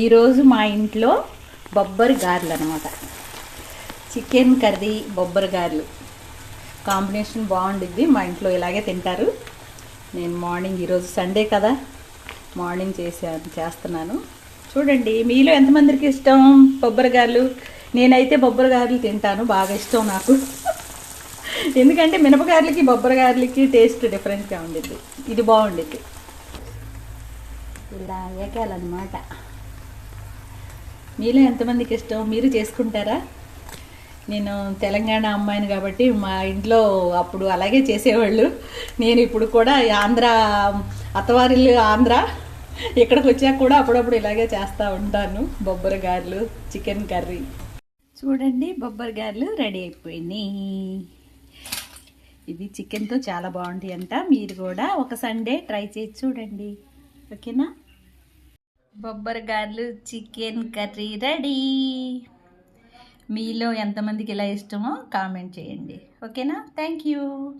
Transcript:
ఈరోజు మా ఇంట్లో బొబ్బరి గారెలు అనమాట చికెన్ కర్రీ బొబ్బరి గారెలు. కాంబినేషన్ బాగుండిద్ది మా ఇంట్లో ఇలాగే తింటారు. నేను మార్నింగ్ ఈరోజు సండే కదా మార్నింగ్ చేసాను చేస్తున్నాను. చూడండి మీలో ఎంతమందికి ఇష్టం బొబ్బరి గారెలు? నేనైతే బొబ్బరి గారెలు తింటాను బాగా ఇష్టం నాకు. ఎందుకంటే మినపగారులకి బొబ్బరి గారెలకి టేస్ట్ డిఫరెంట్గా ఉండిద్ది. ఇది బాగుండిద్ది. ఇలా ఏకాలన్నమాట మీలో ఎంతమందికి ఇష్టం? మీరు చేసుకుంటారా? నేను తెలంగాణ అమ్మాయిని కాబట్టి మా ఇంట్లో అప్పుడు అలాగే చేసేవాళ్ళు. నేను ఇప్పుడు కూడా ఆంధ్ర అత్తవారిల్లు ఆంధ్ర. ఇక్కడికి వచ్చాక కూడా అప్పుడప్పుడు ఇలాగే చేస్తూ ఉంటాను. బొబ్బర గారెలు చికెన్ కర్రీ. చూడండి బొబ్బర గారెలు రెడీ అయిపోయినాయి ఇది చికెన్తో చాలా బాగుంటాయి అంట మీరు కూడా ఒక సండే ట్రై చేసి చూడండి. ఓకేనా? బొబ్బర్ గారెలు చికెన్ కర్రీ రెడీ. మీలో ఎంతమందికి ఇలా ఇష్టమో కామెంట్ చేయండి. ఓకేనా? Thank you.